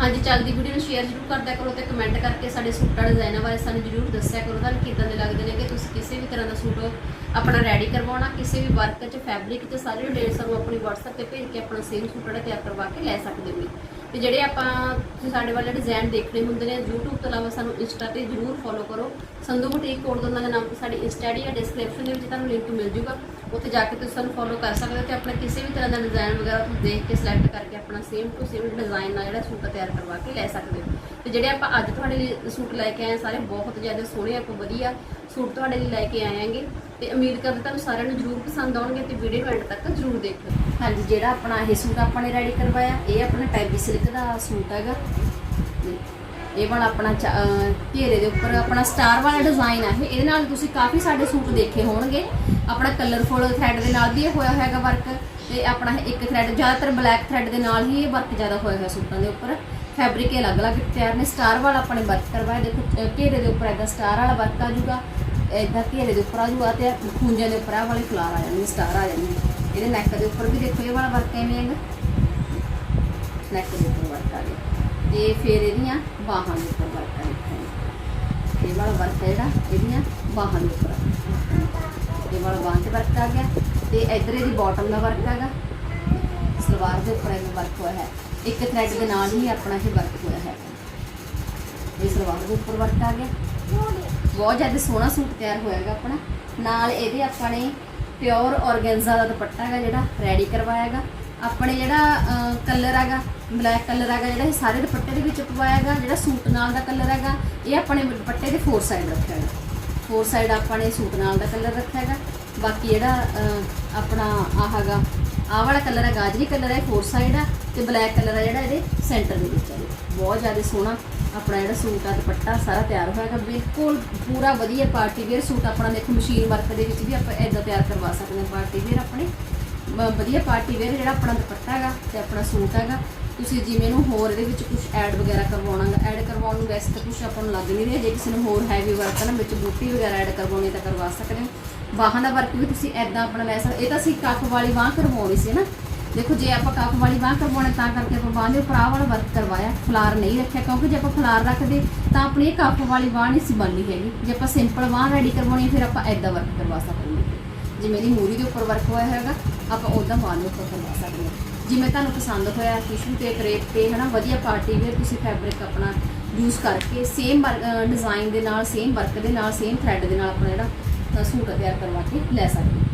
ਹਾਂਜੀ, ਚੱਲਦੀ ਵੀਡੀਓ ਨੂੰ ਸ਼ੇਅਰ ਜ਼ਰੂਰ ਕਰਦਿਆ ਕਰੋ ਤੇ ਕਮੈਂਟ ਕਰਕੇ ਸਾਡੇ ਸੂਟਾਂ ਡਿਜ਼ਾਈਨਾਂ ਬਾਰੇ ਸਾਨੂੰ ਜ਼ਰੂਰ ਦੱਸਿਆ ਕਰੋ। ਤੁਹਾਨੂੰ ਕਿੱਦਾਂ ਦੇ ਲੱਗਦੇ ਨੇ ਕਿ ਤੁਸੀਂ ਕਿਸੇ ਵੀ ਤਰ੍ਹਾਂ ਦਾ ਸੂਟ ਆਪਣਾ ਰੈਡੀ ਕਰਵਾਉਣਾ, ਕਿਸੇ ਵੀ ਵਰਕ 'ਚ ਫੈਬਰਿਕ 'ਚ, ਸਾਰੇ ਡਿਟੇਲ ਸਾਨੂੰ ਆਪਣੀ WhatsApp ਤੇ ਭੇਜ ਕੇ ਆਪਣਾ ਸੇਮ ਸੂਟ ਜਿਹੜਾ ਤਿਆਰ ਕਰਵਾ ਕੇ ਲੈ ਸਕਦੇ ਹੋ। ਤੇ ਜਿਹੜੇ ਆਪਾਂ ਤੁਸੀਂ ਸਾਡੇ ਵਾਲੇ ਡਿਜ਼ਾਈਨ ਦੇਖਣੇ ਹੁੰਦੇ ਨੇ, YouTube ਤੋਂ ਇਲਾਵਾ ਸਾਨੂੰ ਇੰਸਟਾ ਤੇ ਜ਼ਰੂਰ ਫੋਲੋ ਕਰੋ। ਸੰਧੂ ਬੁਟੀਕ ਕੋਡ ਦੋਨਾਂ ਦੇ ਨਾਮ ਸਾਡੀ ਇੰਸਟਾ ਆਈਡੀ ਹੈ ਡਿਸਕ੍ਰਿਪਸ਼ਨ ਦੇ ਵਿੱਚ ਤੁਹਾਨੂੰ ਲਿੰਕ ਮਿਲ ਜੂਗਾ। ਉੱਥੇ ਜਾ ਕੇ ਤੁਸੀਂ ਸਾਨੂੰ ਫੋਲੋ ਕਰ ਸਕਦੇ ਹੋ ਤੇ ਆਪਣਾ ਕਿਸੇ ਵੀ ਤਰ੍ਹਾਂ ਦਾ ਡਿਜ਼ਾਈਨ ਵਗੈਰਾ ਤੁਸੀਂ ਦੇਖ ਕੇ ਸਿਲੈਕਟ ਕਰਕੇ ਆਪਣਾ ਸੇਮ ਟੂ ਸੇਮ ਡਿਜ਼ਾਈਨ ਨਾਲ ਜਿਹੜਾ ਸੂਟ ਤਿਆਰ ਕਰਵਾ ਕੇ ਲੈ ਸਕਦੇ ਹੋ। ਤੇ ਜਿਹੜੇ ਆਪਾਂ ਅੱਜ ਤੁਹਾਡੇ ਲਈ ਸੂਟ ਲੈ ਕੇ ਆਏ ਸਾਰੇ ਬਹੁਤ ਜ਼ਿਆਦਾ ਸੋਹਣੇ ਆਪਾਂ ਵਧੀਆ ਸੂਟ ਤੁਹਾਡੇ ਲਈ ਲੈ ਕੇ ਆਏ ਆਂਗੇ ਤੇ ਉਮੀਦ ਕਰਦੇ ਤੁਹਾਨੂੰ ਸਾਰਿਆਂ ਨੂੰ ਜ਼ਰੂਰ ਪਸੰਦ ਆਉਣਗੇ ਤੇ ਵੀਡੀਓ ਨੂੰ ਐਂਡ ਤੱਕ ਜ਼ਰੂਰ ਦੇਖਿਓ। ਹਾਂਜੀ, ਜਿਹੜਾ ਆਪਣਾ ਇਹ ਸੂਟ ਆਪਾਂ ਨੇ ਰੈਡੀ ਕਰਵਾਇਆ, ਇਹ ਆਪਣਾ ਟੈਬੀ ਸਿਲਕ ਦਾ ਸੂਟ ਹੈਗਾ। ਇਹ ਵਾਲਾ ਆਪਣਾ ਚ- ਘੇਰੇ ਦੇ ਉੱਪਰ ਆਪਣਾ ਸਟਾਰ ਵਾਲਾ ਡਿਜ਼ਾਈਨ ਹੈ ਇਹਦੇ ਨਾਲ ਤੁਸੀਂ ਕਾਫੀ ਸਾਡੇ ਸੂਟ ਦੇਖੇ ਹੋਣਗੇ। ਆਪਣਾ ਕਲਰਫੁਲ ਥ੍ਰੈਡ ਦੇ ਨਾਲ ਵੀ ਇਹ ਹੋਇਆ ਹੋਇਆਗਾ ਵਰਕ ਤੇ ਆਪਣਾ ਇੱਕ ਥ੍ਰੈਡ ਜ਼ਿਆਦਾਤਰ ਬਲੈਕ ਥ੍ਰੈਡ ਦੇ ਨਾਲ ਹੀ ਇਹ ਵਰਕ ਜ਼ਿਆਦਾ ਹੋਇਆ ਹੋਇਆ ਸੂਟਾਂ ਦੇ ਉੱਪਰ। ਫੈਬਰਿਕ ਅਲੱਗ-ਅਲੱਗ ਤਿਆਰ ਨੇ। ਸਟਾਰ ਵਾਲਾ ਆਪਣੇ ਨੇ ਵਰਕ ਕਰਵਾਇਆ ਦੇਖੋ ਘੇਰੇ ਦੇ ਉੱਪਰ ਇਹਦਾ ਸਟਾਰ ਵਾਲਾ ਵਰਕ ਆ ਜੂਗਾ ਇਦਾਂ ਘੇਰੇ ਦੇ ਉੱਪਰ ਆ ਜਾਊਗਾ ਤੇ ਖੂੰਜਿਆਂ ਦੇ ਉੱਪਰ ਆ ਵਾਲੇ ਫਲਾਰ ਆ ਜਾਣਗੇ ਸਟਾਰ ਆ ਜਾਣਗੇ ਇਹਦੇ ਨੈਕ ਦੇ ਉੱਪਰ ਵੀ ਦੇਖੋ ਇਹ ਵਾਲਾ ਵਰਕ ਐਵੇਂ ਹੈਗਾ ਨੈਕ ਦੇ ਉੱਪਰ ਵਰਕ ਆ ਗਿਆ। ਤੇ ਫਿਰ ਇਹਦੀਆਂ ਬਾਹਾਂ ਦੇ ਉੱਪਰ ਵਰਕ ਆ ਗਿਆ ਇਹ ਵਾਲਾ ਵਰਕ ਹੈ ਜਿਹੜਾ, ਇਹਦੀਆਂ ਬਾਹਾਂ ਦੇ ਉੱਪਰ। ਇਹ ਵਾਲਾ ਬਾਹਾਂ ਤੇ ਵਰਕ ਆ ਗਿਆ। ਤੇ ਇੱਧਰ ਇਹਦੀ ਬਾਟਮ ਦਾ ਵਰਕ ਹੈਗਾ। ਸਲਵਾਰ ਦੇ ਉੱਪਰ ਇਹ ਵਰਕ ਹੋਇਆ ਹੈ। ਇੱਕ ਥ੍ਰੈਡ ਦੇ ਨਾਲ ਹੀ ਆਪਣਾ ਇਹ ਵਰਕ ਹੋਇਆ ਹੈ। ਇਹ ਸਲਵਾਰ ਦੇ ਉੱਪਰ ਵਰਕ ਆ ਗਿਆ। ਬਹੁਤ ਜ਼ਿਆਦਾ ਸੋਹਣਾ ਸੂਟ ਤਿਆਰ ਹੋਇਆਗਾ ਆਪਣਾ। ਨਾਲ ਇਹਦੇ ਆਪਾਂ ਨੇ ਪਿਓਰ ਔਰਗੈਂਜ਼ਾ ਦਾ ਦੁਪੱਟਾ ਹੈਗਾ ਜਿਹੜਾ ਰੈਡੀ ਕਰਵਾਇਆ ਹੈਗਾ। ਆਪਣੇ ਜਿਹੜਾ ਕਲਰ ਹੈਗਾ ਬਲੈਕ ਕਲਰ ਹੈਗਾ ਜਿਹੜਾ ਇਹ ਸਾਰੇ ਦੁਪੱਟੇ ਦੇ ਵਿੱਚ ਪਵਾਇਆ ਹੈਗਾ। ਜਿਹੜਾ ਸੂਟ ਨਾਲ ਦਾ ਕਲਰ ਹੈਗਾ, ਇਹ ਆਪਣੇ ਦੁਪੱਟੇ ਦੇ ਫੋਰ ਸਾਈਡ ਰੱਖਿਆ ਹੈਗਾ। ਫੋਰ ਸਾਈਡ ਆਪਾਂ ਨੇ ਸੂਟ ਨਾਲ ਦਾ ਕਲਰ ਰੱਖਿਆ ਹੈਗਾ। ਬਾਕੀ ਜਿਹੜਾ ਆਪਣਾ ਆਹ ਹੈਗਾ ਆਹ ਵਾਲਾ ਕਲਰ ਹੈ, ਗਾਜਰੀ ਕਲਰ ਹੈ ਫੋਰ ਸਾਈਡ ਆ ਤੇ ਬਲੈਕ ਕਲਰ ਆ ਜਿਹੜਾ ਇਹਦੇ ਸੈਂਟਰ ਦੇ ਵਿੱਚ ਹੈ ਬਹੁਤ ਜ਼ਿਆਦਾ ਸੋਹਣਾ ਆਪਣਾ ਜਿਹੜਾ ਸੂਟ ਆ, ਦੁਪੱਟਾ ਸਾਰਾ ਤਿਆਰ ਹੋਇਆ। ਹੈਗਾ ਬਿਲਕੁਲ ਪੂਰਾ ਵਧੀਆ ਪਾਰਟੀ ਵੇਅਰ ਸੂਟ ਆਪਣਾ ਦੇਖੋ ਮਸ਼ੀਨ ਵਰਕ ਦੇ ਵਿੱਚ ਵੀ ਆਪਾਂ ਇਦਾਂ ਤਿਆਰ ਕਰਵਾ ਸਕਦੇ ਹਾਂ। ਪਾਰਟੀ ਵੇਅਰ ਆਪਣੇ, ਮ- ਵਧੀਆ ਪਾਰਟੀ ਵੇਅਰ ਜਿਹੜਾ ਆਪਣਾ ਦੁਪੱਟਾ ਹੈਗਾ ਤੇ ਆਪਣਾ ਸੂਟ ਹੈਗਾ। ਤੁਸੀਂ ਜਿਵੇਂ ਨੂੰ ਹੋਰ ਇਹਦੇ ਵਿੱਚ ਕੁਝ ਐਡ ਵਗੈਰਾ ਕਰਵਾਉਣਾ ਹੈ ਐਡ ਕਰਵਾਉਣ ਨੂੰ ਵੈਸੇ ਤਾਂ ਕੁਝ ਆਪਾਂ ਨੂੰ ਲੱਗ ਨਹੀਂ ਰਿਹਾ। ਜੇ ਕਿਸੇ ਨੂੰ ਹੋਰ ਹੈਵੀ ਵਰਕ ਨਾ, ਵਿੱਚ ਬੂਟੀ ਵਗੈਰਾ ਐਡ ਕਰਵਾਉਣੀ ਤਾਂ ਕਰਵਾ ਸਕਦੇ ਹੋ। ਬਾਹਾਂ ਦਾ ਵਰਕ ਵੀ ਤੁਸੀਂ ਐਦਾਂ ਆਪਣਾ ਲੈ ਸਕਦੇ ਇਹ ਤਾਂ ਅਸੀਂ ਕੱਫ ਵਾਲੀ ਬਾਹ ਕਰਵਾਉਣੀ ਸੀ ਨਾ। ਦੇਖੋ, ਜੇ ਆਪਾਂ ਕੱਪ ਵਾਲੀ ਬਾਹ ਕਰਵਾਉਣਾ, ਤਾਂ ਕਰਕੇ ਆਪਾਂ ਬਾਹ ਦੇ ਉੱਪਰ ਆਹ ਵਾਲਾ ਵਰਕ ਕਰਵਾਇਆ। ਫਲਾਰ ਨਹੀਂ ਰੱਖਿਆ, ਕਿਉਂਕਿ ਜੇ ਆਪਾਂ ਫਲਾਰ ਰੱਖਦੇ, ਤਾਂ ਆਪਣੀ ਇਹ ਕੱਪ ਵਾਲੀ ਬਾਹ ਨਹੀਂ ਸੀ ਬਣਨੀ ਹੈਗੀ। ਜੇ ਆਪਾਂ ਸਿੰਪਲ ਬਾਹ ਰੈਡੀ ਕਰਵਾਉਣੀ, ਫਿਰ ਆਪਾਂ ਐਦਾਂ ਵਰਕ ਕਰਵਾ ਸਕਦੇ ਹਾਂ। ਜਿਵੇਂ ਦੀ ਮੂਰੀ ਦੇ ਉੱਪਰ ਵਰਕ ਹੋਇਆ ਹੈਗਾ, ਆਪਾਂ ਉਹਦਾ ਬਾਹ ਨੂੰ ਉੱਪਰ ਕਰਵਾ ਸਕਦੇ ਹਾਂ। ਜਿਵੇਂ ਤੁਹਾਨੂੰ ਪਸੰਦ ਹੋਇਆ ਟਿਸ਼ੂ ਤੇ ਕਰੇਪ ਤੇ, ਹਨਾ, ਵਧੀਆ ਪਾਰਟੀ ਵੇਅਰ ਤੁਸੀਂ ਫੈਬਰਿਕ ਆਪਣਾ ਯੂਜ਼ ਕਰਕੇ ਸੇਮ ਡਿਜ਼ਾਈਨ ਦੇ ਨਾਲ ਸੇਮ ਵਰਕ ਦੇ ਨਾਲ ਸੇਮ ਥ੍ਰੈਡ ਦੇ ਨਾਲ ਆਪਣਾ ਜਿਹੜਾ ਸੂਟ ਤਿਆਰ ਕਰਵਾ ਕੇ ਲੈ ਸਕਦੇ ਹੋ।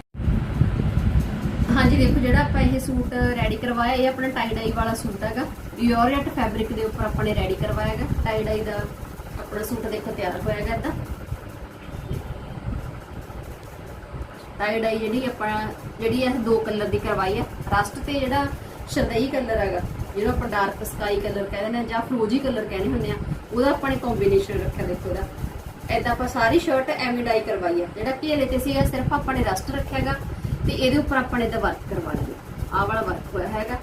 ਹਾਂਜੀ, ਦੇਖੋ ਜਿਹੜਾ ਆਪਾਂ ਇਹ ਸੂਟ ਰੈਡੀ ਕਰਵਾਇਆ, ਇਹ ਆਪਣਾ ਟਾਈ ਡਾਈ ਵਾਲਾ ਸੂਟ ਹੈਗਾ। ਯੋਰਟ ਫੈਬਰਿਕ ਦੇ ਉੱਪਰ ਆਪਾਂ ਨੇ ਰੈਡੀ ਕਰਵਾਇਆ ਹੈਗਾ। ਟਾਈ ਡਾਈ ਦਾ ਆਪਣਾ ਸੂਟ ਦੇਖੋ ਤਿਆਰ ਹੋਇਆ ਹੈਗਾ ਇਦਾਂ। ਟਾਈ ਡਾਈ ਜਿਹੜੀ ਆਪਾਂ, ਜਿਹੜੀ ਇਹ ਦੋ ਕਲਰ ਦੀ ਕਰਵਾਈ ਹੈ। ਰਸਟ ਤੇ ਜਿਹੜਾ ਸ਼ਰਦਈ ਕਲਰ ਹੈਗਾ। ਜਿਹੜਾ ਆਪਾਂ ਡਾਰਕ ਸਕਾਈ ਕਲਰ ਕਹਿੰਦੇ ਨੇ ਜਾਂ ਫਰੋਜੀ ਕਲਰ ਕਹਿੰਦੇ ਹੁੰਦੇ ਆ, ਉਹਦਾ ਆਪਾਂ ਨੇ ਕੰਬੀਨੇਸ਼ਨ ਰੱਖਿਆ ਦੇਖੋ ਇਹਦਾ। ਐਦਾਂ ਆਪਾਂ ਸਾਰੀ ਸ਼ਰਟ ਐਵੇਂ ਡਾਈ ਕਰਵਾਈ ਆ। ਜਿਹੜਾ ਘੇਰੇ ਤੇ ਸੀਗਾ, ਸਿਰਫ ਆਪਾਂ ਨੇ ਰਸਟ ਰੱਖਿਆਗਾ ਤੇ ਇਹਦੇ ਉੱਪਰ ਆਪਾਂ ਨੇ ਤਾਂ ਵਰਕ ਕਰਵਾ ਲਿਆ ਆਹ ਵਾਲਾ ਵਰਕ ਹੋਇਆ ਹੈਗਾ।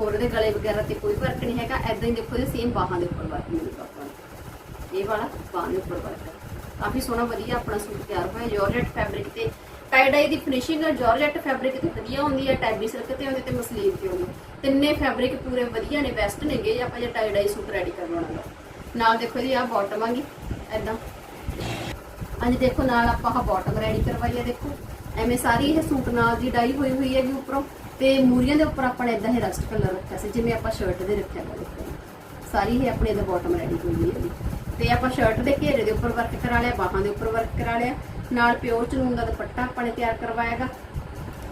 ਹੋਰ ਇਹਦੇ ਗਲੇ ਵਗੈਰਾ ਤੇ ਕੋਈ ਵਰਕ ਨਹੀਂ ਹੈਗਾ। ਐਦਾਂ ਹੀ ਦੇਖੋ ਇਹ ਸੇਮ ਬਾਹਾਂ ਦੇ ਉੱਪਰ ਵਰਕ ਮਿਲੂਗਾ ਆਪਾਂ ਨੂੰ। ਇਹ ਵਾਲਾ ਬਾਹਾਂ ਦੇ ਉੱਪਰ ਵਰਕ ਹੈ ਕਾਫੀ ਸੋਹਣਾ ਵਧੀਆ ਆਪਣਾ ਸੂਟ ਤਿਆਰ ਹੋਇਆ। ਜਾਰਜਟ ਫੈਬਰਿਕ ਤੇ ਟਾਈ ਦੀ ਫਿਨਿਸ਼ਿੰਗ ਜਾਰਜਟ ਫੈਬਰਿਕ ਤੇ ਵਧੀਆ ਹੁੰਦੀ ਹੈ ਟੈਬੀ ਸਿਲਕ ਤੇ ਹੁੰਦੀ ਤੇ ਮਸਲੀਨ ਤੇ ਹੁੰਦੀ ਤਿੰਨੇ ਫੈਬਰਿਕ ਪੂਰੇ ਵਧੀਆ ਨੇ ਬੈਸਟ ਨੇਗੇ ਆਪਾਂ ਜੇ ਟਾਈ ਸੂਟ ਰੈਡੀ ਕਰਵਾਉਣਾ ਨਾਲ ਦੇਖੋ ਜੀ, ਆਹ ਬਾਟਮ ਆਗੀ ਐਦਾਂ ਹਾਂਜੀ ਦੇਖੋ, ਨਾਲ ਆਪਾਂ ਆਹ ਬਾਟਮ ਰੈਡੀ ਕਰਵਾਈ ਹੈ ਦੇਖੋ। ਐਵੇਂ ਸਾਰੀ ਇਹ ਸੂਟ ਨਾਲ ਦੀ ਡਾਈ ਹੋਈ ਹੋਈ ਹੈਗੀ ਉੱਪਰੋਂ, ਤੇ ਮੂਰੀਆਂ ਦੇ ਉੱਪਰ ਆਪਾਂ ਨੇ ਇਦਾਂ ਹੀ ਰਸਟ ਕਲਰ ਰੱਖਿਆ ਸੀ, ਜਿਵੇਂ ਆਪਾਂ ਸ਼ਰਟ ਦੇ ਰੱਖਿਆ ਵਾ ਸਾਰੀ ਇਹ ਆਪਣੇ ਦਾ ਬਾਟਮ ਰੈਡੀ ਹੋਈ ਹੋਈ ਹੈ ਤੇ ਆਪਾਂ ਸ਼ਰਟ ਦੇ ਘੇਰੇ ਦੇ ਉੱਪਰ ਵਰਕ ਕਰਾ ਲਿਆ, ਬਾਹਾਂ ਦੇ ਉੱਪਰ ਵਰਕ ਕਰਾ ਲਿਆ। ਨਾਲ ਪਿਓਰ ਚਲੂਨ ਦਾ ਦੁਪੱਟਾ ਆਪਾਂ ਨੇ ਤਿਆਰ ਕਰਵਾਇਆਗਾ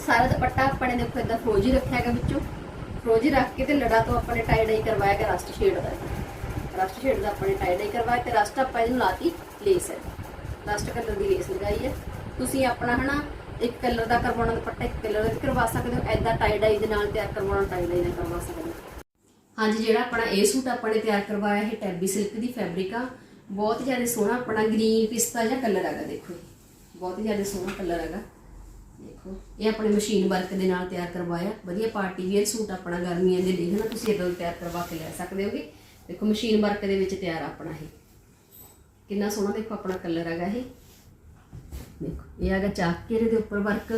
ਸਾਰਾ ਦੁਪੱਟਾ ਆਪਾਂ ਨੇ ਦੇਖੋ ਇਦਾਂ ਫਰੋਜੀ ਰੱਖਿਆ ਵਿੱਚੋਂ। ਫਰੋਜੀ ਰੱਖ ਕੇ ਤੇ ਲੜਾ ਤੋਂ ਆਪਾਂ ਨੇ ਟਾਈ ਡਾਈ ਕਰਵਾਇਆ ਰਸਟ ਸ਼ੇਡ ਦਾ। ਰਸਟ ਸ਼ੇਡ ਦਾ ਆਪਾਂ ਨੇ ਟਾਈ ਡਾਈ ਕਰਵਾਇਆ ਤੇ ਰਸਟ ਆਪਾਂ ਇਹਨੂੰ ਲਾਤੀ ਲੇਸ ਹੈ ਰਸਟ ਕਲਰ ਦੀ ਲੇਸ ਲਗਾਈ ਹੈ। ਤੁਸੀਂ ਆਪਣਾ ਹਨਾ ਇੱਕ ਕਲਰ ਦਾ ਕਰਵਾਉਣਾ ਦੁਪੱਟਾ, ਇੱਕ ਕਲਰ ਦਾ ਕਰਵਾ ਸਕਦੇ ਹੋ। ਐਦਾਂ ਟਾਈ ਡਾਈ ਦੇ ਨਾਲ ਤਿਆਰ ਕਰਵਾਉਣਾ ਟਾਈ ਡਾਈ ਨਾਲ ਕਰਵਾ ਸਕਦੇ ਹੋ। ਹਾਂਜੀ, ਜਿਹੜਾ ਆਪਣਾ ਇਹ ਸੂਟ ਆਪਾਂ ਨੇ ਤਿਆਰ ਕਰਵਾਇਆ ਹੈ ਟੈਬੀ ਸਿਲਕ ਦੀ ਫੈਬਰਿਕ ਆ। ਬਹੁਤ ਜ਼ਿਆਦਾ ਸੋਹਣਾ ਆਪਣਾ ਗ੍ਰੀਨ ਪਿਸਤਾ ਜਿਹਾ ਕਲਰ ਹੈਗਾ, ਦੇਖੋ। ਬਹੁਤ ਹੀ ਜ਼ਿਆਦਾ ਸੋਹਣਾ ਕਲਰ ਹੈਗਾ। ਦੇਖੋ, ਇਹ ਆਪਣੇ ਮਸ਼ੀਨ ਵਰਕ ਦੇ ਨਾਲ ਤਿਆਰ ਕਰਵਾਇਆ। ਵਧੀਆ ਪਾਰਟੀ ਵੇਅਰ ਸੂਟ ਆਪਣਾ ਗਰਮੀਆਂ ਦੇ ਲਈ, ਹਨਾ? ਤੁਸੀਂ ਇਦਾਂ ਤਿਆਰ ਕਰਵਾ ਕੇ ਲੈ ਸਕਦੇ ਹੋਗੇ। ਦੇਖੋ ਮਸ਼ੀਨ ਵਰਕ ਦੇ ਵਿੱਚ ਤਿਆਰ ਆਪਣਾ ਇਹ। ਕਿੰਨਾ ਸੋਹਣਾ ਦੇਖੋ ਆਪਣਾ ਕਲਰ ਹੈਗਾ ਇਹ। ਦੇਖੋ, ਇਹ ਹੈਗਾ ਚਾਕ ਘੇਰੇ ਦੇ ਉੱਪਰ ਵਰਕ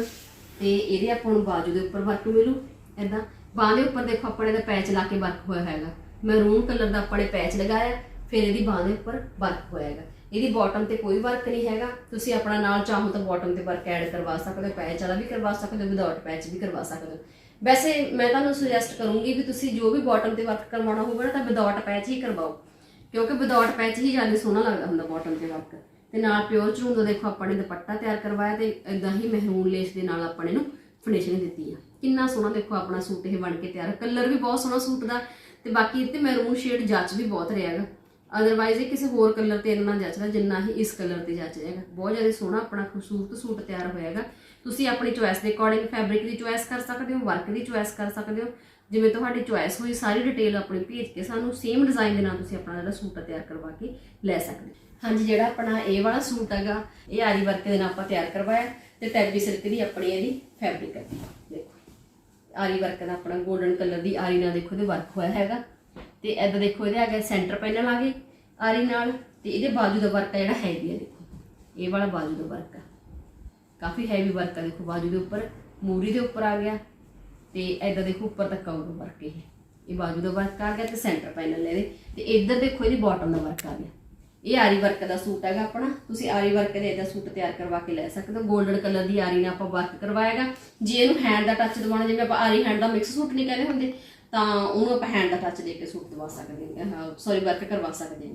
ਤੇ ਇਹਦੇ ਆਪਾਂ ਨੂੰ ਬਾਜੂ ਦੇ ਉੱਪਰ ਵਰਕ ਮਿਲੂ ਏਦਾਂ ਬਾਹ ਦੇ ਉੱਪਰ ਦੇਖੋ ਆਪਣੇ ਦਾ ਪੈਚ ਲਾ ਕੇ ਵਰਕ ਹੋਇਆ ਹੈਗਾ। ਮੈਰੂਨ ਕਲਰ ਦਾ ਆਪਾਂ ਨੇ ਪੈਚ ਲਗਾਇਆ, ਫਿਰ ਇਹਦੀ ਬਾਹ ਦੇ ਉੱਪਰ ਵਰਕ ਹੋਇਆ ਹੈਗਾ। ਇਹਦੀ ਬਾਟਮ ਤੇ ਕੋਈ ਵਰਕ ਨਹੀਂ ਹੈਗਾ। ਤੁਸੀਂ ਆਪਣਾ ਨਾਲ ਚਾਹੋ ਤਾਂ ਬਾਟਮ ਤੇ ਵਰਕ ਐਡ ਕਰਵਾ ਸਕਦੇ ਹੋ ਪੈਚ ਵਾਲਾ ਵੀ ਕਰਵਾ ਸਕਦੇ ਹੋ ਵਿਦਆਊਟ ਪੈਚ ਵੀ ਕਰਵਾ ਸਕਦੇ ਹੋ। ਵੈਸੇ ਮੈਂ ਤੁਹਾਨੂੰ ਸੁਜੈਸਟ ਕਰੂੰਗੀ ਵੀ ਤੁਸੀਂ ਜੋ ਵੀ ਬਾਟਮ ਤੇ ਵਰਕ ਕਰਵਾਉਣਾ ਹੋਵੇ ਨਾ, ਤਾਂ ਵਿਦਆਊਟ ਪੈਚ ਹੀ ਕਰਵਾਓ। ਕਿਉਂਕਿ ਵਿਦਆਊਟ ਪੈਚ ਹੀ ਜ਼ਿਆਦਾ ਸੋਹਣਾ ਲੱਗਦਾ ਹੁੰਦਾ ਬਾਟਮ ਤੇ ਵਰਕ ਤੇ ਨਾਲ ਪਿਓਰ ਚੂਨ ਦਾ ਦੇਖੋ, ਆਪਾਂ ਨੇ ਦੁਪੱਟਾ ਤਿਆਰ ਕਰਵਾਇਆ ਤੇ ਇਦਾਂ ਹੀ ਮਹਿਰੂਨ ਲੇਸ ਦੇ ਨਾਲ ਆਪਾਂ ਨੇ ਇਹਨੂੰ ਫਿਨਿਸ਼ਿੰਗ ਦਿੱਤੀ ਆ। ਕਿੰਨਾ ਸੋਹਣਾ ਦੇਖੋ, ਆਪਣਾ ਸੂਟ ਇਹ ਬਣ ਕੇ ਤਿਆਰ ਕਲਰ ਵੀ ਬਹੁਤ ਸੋਹਣਾ ਸੂਟ ਦਾ ਤੇ ਬਾਕੀ ਇਹ ਤੇ ਮਹਿਰੂਨ ਸ਼ੇਡ ਜੱਚ ਵੀ ਬਹੁਤ ਰਿਹਾ ਹੈਗਾ। ਅਦਰਵਾਈਜ਼ ਇਹ ਕਿਸੇ ਹੋਰ ਕਲਰ ਤੇ ਇੰਨਾ ਜੱਚਦਾ ਜਿੰਨਾ ਹੀ ਇਸ ਕਲਰ ਤੇ ਜੱਚ ਜਾਏਗਾ ਬਹੁਤ ਜ਼ਿਆਦਾ ਸੋਹਣਾ ਆਪਣਾ ਖੂਬਸੂਰਤ ਸੂਟ ਤਿਆਰ ਹੋਏਗਾ ਤੁਸੀਂ ਆਪਣੀ ਚੁਆਇਸ ਦੇ ਅਕੋਰਡਿੰਗ ਫੈਬਰਿਕ ਦੀ ਚੁਆਇਸ ਕਰ ਸਕਦੇ ਹੋ ਵਰਕ ਦੀ ਚੁਆਇਸ ਕਰ ਸਕਦੇ ਹੋ। ਜਿਵੇਂ ਤੁਹਾਡੀ ਚੁਆਇਸ ਹੋਈ, ਸਾਰੀ ਡਿਟੇਲ ਆਪਣੀ ਭੇਜ ਕੇ ਸਾਨੂੰ ਸੇਮ ਡਿਜ਼ਾਈਨ ਦੇ ਨਾਲ ਤੁਸੀਂ ਆਪਣਾ ਜਿਹੜਾ ਸੂਟ ਤਿਆਰ ਕਰਵਾ ਕੇ ਲੈ ਸਕਦੇ ਹੋ। ਹਾਂਜੀ, ਜਿਹੜਾ ਆਪਣਾ ਇਹ ਵਾਲਾ ਸੂਟ ਹੈਗਾ, ਇਹ ਆਰੀ ਵਰਕ ਦੇ ਨਾਲ ਆਪਾਂ ਤਿਆਰ ਕਰਵਾਇਆ ਤੇ ਟੈਬੀ ਸਿਲਕ ਦੀ ਆਪਣੀ ਇਹਦੀ ਫੈਬਰਿਕ ਹੈ। ਦੇਖੋ, ਆਰੀ ਵਰਕ ਦਾ ਆਪਣਾ 골ਡਨ ਕਲਰ ਦੀ ਆਰੀ ਨਾਲ ਦੇਖੋ ਇਹਦੇ ਵਰਕ ਹੋਇਆ ਹੈਗਾ। ਤੇ ਇਦਾਂ ਦੇਖੋ, ਇਹਦੇ ਆ ਅੱਗੇ ਸੈਂਟਰ ਪੈਨਲ ਆ ਗਏ ਆਰੀ ਨਾਲ ਤੇ ਇਹਦੇ ਬਾਜੂ ਦਾ ਵਰਕ ਆ ਜਿਹੜਾ ਹੈਵੀ ਆ ਦੇਖੋ। ਇਹ ਵਾਲਾ ਬਾਜੂ ਦਾ ਵਰਕ ਆ। ਕਾਫੀ ਹੈਵੀ ਵਰਕ ਆ ਦੇਖੋ, ਬਾਜੂ ਦੇ ਉੱਪਰ। ਮੂਰੀ ਦੇ ਉੱਪਰ ਆ ਗਿਆ ਤੇ ਇਦਾਂ ਦੇਖੋ, ਉੱਪਰ ਤੱਕ ਆਊਗਾ ਵਰਕ ਇਹ। ਇਹ ਬਾਜੂ ਦਾ ਵਰਕ ਆ ਗਿਆ ਤੇ ਸੈਂਟਰ ਪੈਨਲ ਇਹਦੇ। ਤੇ ਇੱਧਰ ਦੇਖੋ, ਇਹਦੀ ਬਾਟਮ ਦਾ ਵਰਕ ਆ ਗਿਆ। ਇਹ ਆਰੀ ਵਰਕ ਦਾ ਸੂਟ ਹੈਗਾ ਆਪਣਾ। ਤੁਸੀਂ ਆਰੀ ਵਰਕ ਦੇ ਇਹਦਾ ਸੂਟ ਤਿਆਰ ਕਰਵਾ ਕੇ ਲੈ ਸਕਦੇ ਹੋ। 골ਡਨ ਕਲਰ ਦੀ ਆਰੀ ਨਾਲ ਆਪਾਂ ਵਰਕ ਕਰਵਾਏਗਾ। ਜੇ ਇਹਨੂੰ ਹੈਂਡ ਦਾ ਟੱਚ ਦਿਵਾਉਣਾ, ਜਿਵੇਂ ਆਪਾਂ ਆਰੀ ਹੈਂਡ ਦਾ ਮਿਕਸ ਸੂਟ ਨਹੀਂ ਕਹਿੰਦੇ ਹੁੰਦੇ ਤਾਂ ਉਹਨੂੰ ਆਪਾਂ ਹੈਂਡ ਦਾ ਟੱਚ ਦੇ ਕੇ ਸੂਟ ਦਵਾ ਸਕਦੇ ਹਾਂ। ਸੌਰੀ ਵਰਕ ਕਰਵਾ ਸਕਦੇ ਨੇ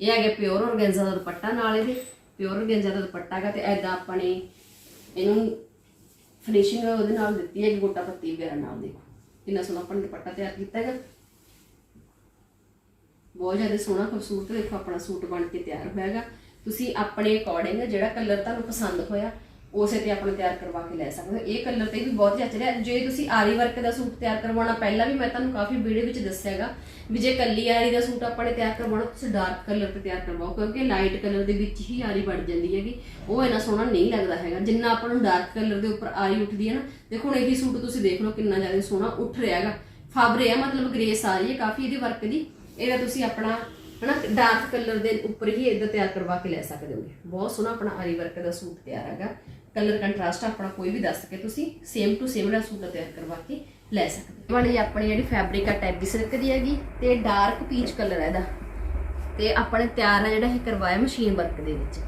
ਇਹ ਹੈਗੇ ਪਿਓਰ ਔਰਗੈਂਜ਼ਾ ਦਾ ਦੁਪੱਟਾ ਨਾਲ ਇਹਦੇ। ਪਿਓਰ ਔਰਗੈਂਜ਼ਾ ਦਾ ਦੁਪੱਟਾ ਹੈਗਾ ਤੇ ਐਦਾਂ ਆਪਾਂ ਨੇ ਇਹਨੂੰ ਫਿਨਿਸ਼ਿੰਗ ਉਹਦੇ ਨਾਲ ਦਿੱਤੀ ਹੈ ਕਿ ਗੋਟਾ ਪੱਤੀ ਵਗੈਰਾ ਨਾਲ ਦੇਖੋ। ਕਿੰਨਾ ਸੋਹਣਾ ਆਪਾਂ ਨੇ ਦੁਪੱਟਾ ਤਿਆਰ ਕੀਤਾ ਹੈਗਾ। ਬਹੁਤ ਜ਼ਿਆਦਾ ਸੋਹਣਾ, ਖੂਬਸੂਰਤ, ਦੇਖੋ ਆਪਣਾ ਸੂਟ ਬਣ ਕੇ ਤਿਆਰ ਹੋਇਆ ਹੈਗਾ। ਤੁਸੀਂ ਆਪਣੇ ਅਕੋਰਡਿੰਗ ਜਿਹੜਾ ਕਲਰ ਤੁਹਾਨੂੰ ਪਸੰਦ ਹੋਇਆ ਉਸੇ ਤੇ ਆਪਣਾ ਤਿਆਰ ਕਰਵਾ ਕੇ ਲੈ ਸਕਦੇ ਹੋ। ਇਹ ਕਲਰ ਤੇ ਵੀ ਬਹੁਤ ਜੱਚ ਰਿਹਾ। ਜੇ ਤੁਸੀਂ ਆਰੀ ਵਰਕ ਦਾ ਸੂਟ ਤਿਆਰ ਕਰਵਾਉਣਾ, ਪਹਿਲਾਂ ਵੀ ਮੈਂ ਤੁਹਾਨੂੰ ਕਾਫੀ ਵੀਡੀਓ ਵਿੱਚ ਦੱਸਿਆਗਾ ਵੀ ਜੇ ਕੱਲੀ ਆਰੀ ਦਾ ਸੂਟ ਆਪਾਂ ਨੇ ਤਿਆਰ ਕਰਵਾਉਣਾ, ਤੁਸੀਂ ਡਾਰਕ ਕਲਰ ਤੇ ਤਿਆਰ ਕਰਵਾਓ, ਕਿਉਂਕਿ ਲਾਈਟ ਕਲਰ ਦੇ ਵਿੱਚ ਹੀ ਆਰੀ ਬਣ ਜਾਂਦੀ ਹੈਗੀ। ਉਹ ਇੰਨਾ ਸੋਹਣਾ ਨਹੀਂ ਲੱਗਦਾ ਹੈਗਾ। ਜਿੰਨਾ ਆਪਾਂ ਨੂੰ ਡਾਰਕ ਕਲਰ ਦੇ ਉੱਪਰ ਆਰੀ ਉੱਠਦੀ ਹੈ ਨਾ, ਦੇਖੋ ਹੁਣ ਇਹੀ ਸੂਟ ਤੁਸੀਂ ਦੇਖ ਲਓ ਕਿੰਨਾ ਜ਼ਿਆਦਾ ਸੋਹਣਾ ਉੱਠ ਰਿਹਾ ਹੈਗਾ। ਫਾਬਰੇ ਆ, ਮਤਲਬ ਗ੍ਰੇਸ ਆ ਰਹੀ ਹੈ, ਕਾਫੀ ਇਹਦੇ ਵਰਕ ਦੀ। ਇਹਦਾ ਤੁਸੀਂ ਆਪਣਾ ਹਨਾ ਡਾਰਕ ਕਲਰ ਦੇ ਉੱਪਰ ਹੀ ਇਦਾਂ ਤਿਆਰ ਕਰਵਾ ਕੇ ਲੈ ਸਕਦੇ ਹੋਗੇ। ਬਹੁਤ ਸੋਹਣਾ ਆਪਣਾ ਆਰੀ ਵਰਕ ਦਾ ਸੂਟ ਤਿਆਰ ਹੈਗਾ। ਕਲਰ ਕੰਟਰਾਸਟ ਆਪਣਾ ਕੋਈ ਵੀ ਦੱਸ ਕੇ ਤੁਸੀਂ ਸੇਮ ਟੂ ਸੇਮ ਦਾ ਸੂਟ ਤਿਆਰ ਕਰਵਾ ਕੇ ਲੈ ਸਕਦੇ ਹੋ। ਵਾਲੀ ਆਪਣੀ ਜਿਹੜੀ ਫੈਬਰਿਕ ਆ ਟੈਬੀ ਸਿਲਕ ਦੀ ਹੈਗੀ, ਤੇ ਡਾਰਕ ਪੀਚ ਕਲਰ ਹੈ ਇਹਦਾ। ਤੇ ਆਪਣੇ ਤਿਆਰ ਆ ਜਿਹੜਾ ਇਹ ਕਰਵਾਇਆ ਮਸ਼ੀਨ ਵਰਕ ਦੇ ਵਿੱਚ।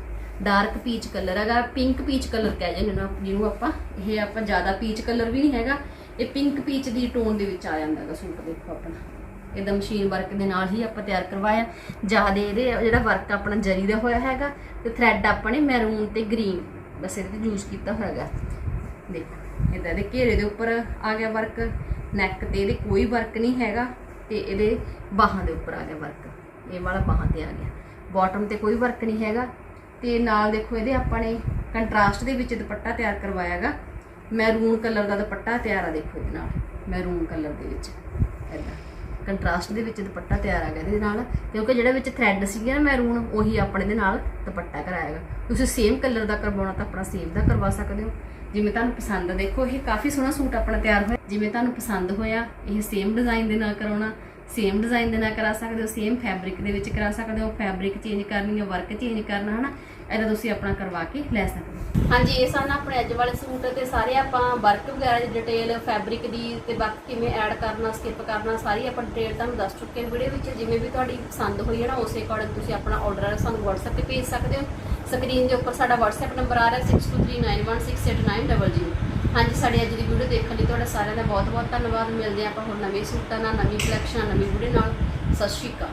ਡਾਰਕ ਪੀਚ ਕਲਰ ਹੈਗਾ ਪਿੰਕ ਪੀਚ ਕਲਰ ਕਹਿ ਜਾਂਦੇ ਨੇ ਜਿਹਨੂੰ ਆਪਾਂ। ਇਹ ਆਪਾਂ ਜ਼ਿਆਦਾ ਪੀਚ ਕਲਰ ਵੀ ਨਹੀਂ ਹੈਗਾ, ਇਹ ਪਿੰਕ ਪੀਚ ਦੀ ਟੋਨ ਦੇ ਵਿੱਚ ਆ ਜਾਂਦਾ ਹੈਗਾ ਸੂਟ ਦੇਖੋ ਆਪਣਾ। ਇਹਦਾ ਮਸ਼ੀਨ ਵਰਕ ਦੇ ਨਾਲ ਹੀ ਆਪਾਂ ਤਿਆਰ ਕਰਵਾਇਆ। ਜ਼ਿਆਦਾ ਇਹਦੇ ਜਿਹੜਾ ਵਰਕ ਆਪਣਾ ਜਰੀ ਦਾ ਹੋਇਆ ਹੈਗਾ ਤੇ ਥ੍ਰੈਡ ਆਪਾਂ ਨੇ ਮੈਰੂਨ ਤੇ ਗ੍ਰੀਨ ਬਸ ਇਹਦੇ ਤੇ ਯੂਜ਼ ਕੀਤਾ ਹੋਇਆਗਾ। ਦੇਖੋ ਇਦਾਂ ਦੇ ਘੇਰੇ ਦੇ ਉੱਪਰ ਆ ਗਿਆ ਵਰਕ ਨੈਕ ਤੇ ਇਹਦੇ ਕੋਈ ਵਰਕ ਨਹੀਂ ਹੈਗਾ ਤੇ ਇਹਦੇ ਬਾਹਾਂ ਦੇ ਉੱਪਰ ਆ ਗਿਆ ਵਰਕ ਇਹ ਵਾਲਾ ਬਾਹਾਂ ਤੇ ਆ ਗਿਆ। ਬਾਟਮ ਤੇ ਕੋਈ ਵਰਕ ਨਹੀਂ ਹੈਗਾ ਤੇ ਨਾਲ ਦੇਖੋ ਇਹਦੇ ਆਪਾਂ ਨੇ ਕੰਟਰਾਸਟ ਦੇ ਵਿੱਚ ਦੁਪੱਟਾ ਤਿਆਰ ਕਰਵਾਇਆਗਾ। ਮੈਰੂਨ ਕਲਰ ਦਾ ਦੁਪੱਟਾ ਤਿਆਰ ਆ ਦੇਖੋ ਇਹਦੇ ਨਾਲ ਮੈਰੂਨ ਕਲਰ ਦੇ ਵਿੱਚ। ਇਦਾਂ ਕੰਟਰਾਸਟ ਦੇ ਵਿੱਚ ਦੁਪੱਟਾ ਤਿਆਰ ਆ ਗਿਆ ਇਹਦੇ ਨਾਲ, ਕਿਉਂਕਿ ਜਿਹੜਾ ਵਿੱਚ ਥ੍ਰੈਡ ਸੀਗਾ ਨਾ ਮੈਰੂਨ ਉਹੀ ਆਪਣੇ ਦੇ ਨਾਲ ਦੁਪੱਟਾ ਕਰਾਏਗਾ। ਤੁਸੀਂ ਸੇਮ ਕਲਰ ਦਾ ਕਰਵਾਉਣਾ ਤਾਂ ਆਪਣਾ ਸੇਮ ਦਾ ਕਰਵਾ ਸਕਦੇ ਹੋ। ਜਿਵੇਂ ਤੁਹਾਨੂੰ ਪਸੰਦ ਦੇਖੋ ਇਹ ਕਾਫੀ ਸੋਹਣਾ ਸੂਟ ਆਪਣਾ ਤਿਆਰ ਹੋਇਆ। ਜਿਵੇਂ ਤੁਹਾਨੂੰ ਪਸੰਦ ਹੋਇਆ, ਇਹ ਸੇਮ ਡਿਜ਼ਾਈਨ ਦੇ ਨਾਲ ਕਰਾਉਣਾ। ਸੇਮ ਡਿਜ਼ਾਈਨ ਦੇ ਨਾਲ ਕਰਾ ਸਕਦੇ ਹੋ ਸੇਮ ਫੈਬਰਿਕ ਦੇ ਵਿੱਚ ਕਰਾ ਸਕਦੇ ਹੋ। ਫੈਬਰਿਕ ਚੇਂਜ ਕਰਨੀ ਹੈ ਵਰਕ ਚੇਂਜ ਕਰਨਾ, ਹਨਾ? ਇਹਦਾ ਤੁਸੀਂ ਆਪਣਾ ਕਰਵਾ ਕੇ ਲੈ ਸਕਦੇ ਹੋ। ਹਾਂਜੀ, ਇਹ ਸਨ ਆਪਣੇ ਅੱਜ ਵਾਲੇ ਸੂਟ ਤੇ ਸਾਰੇ ਆਪਾਂ ਵਰਕ ਵਗੈਰਾ ਦੀ ਡਿਟੇਲ ਫੈਬਰਿਕ ਦੀ ਤੇ ਬਾਕੀ ਕਿਵੇਂ ਐਡ ਕਰਨਾ ਸਕਿਪ ਕਰਨਾ, ਸਾਰੀ ਆਪਾਂ ਡਿਟੇਲ ਤੁਹਾਨੂੰ ਦੱਸ ਚੁੱਕੇ ਹਾਂ। ਵੀਡੀਓ ਵਿੱਚ ਜਿਵੇਂ ਵੀ ਤੁਹਾਡੀ ਪਸੰਦ ਹੋਈ ਹੈ ਨਾ, ਉਸੇ ਅਕੋਰਡਿੰਗ ਤੁਸੀਂ ਆਪਣਾ ਆਰਡਰ ਸਾਨੂੰ WhatsApp ਤੇ ਭੇਜ ਸਕਦੇ ਹੋ। ਸਕਰੀਨ ਦੇ ਉੱਪਰ ਸਾਡਾ WhatsApp ਨੰਬਰ ਆ ਰਿਹਾ 6239168900 ਹਾਂਜੀ, ਸਾਡੀ ਅੱਜ ਦੀ ਵੀਡੀਓ ਦੇਖਣ ਲਈ ਤੁਹਾਡਾ ਸਾਰਿਆਂ ਦਾ ਬਹੁਤ ਬਹੁਤ ਧੰਨਵਾਦ। ਮਿਲਦੇ ਹਾਂ ਆਪਾਂ ਹੁਣ ਨਵੇਂ ਸੂਟਾਂ ਨਾਲ, ਨਵੀਂ ਕਲੈਕਸ਼ਨ ਨਵੀਂ ਵੀਡੀਓ ਨਾਲ। ਸਤਿ ਸ਼੍ਰੀ ਅਕਾਲ।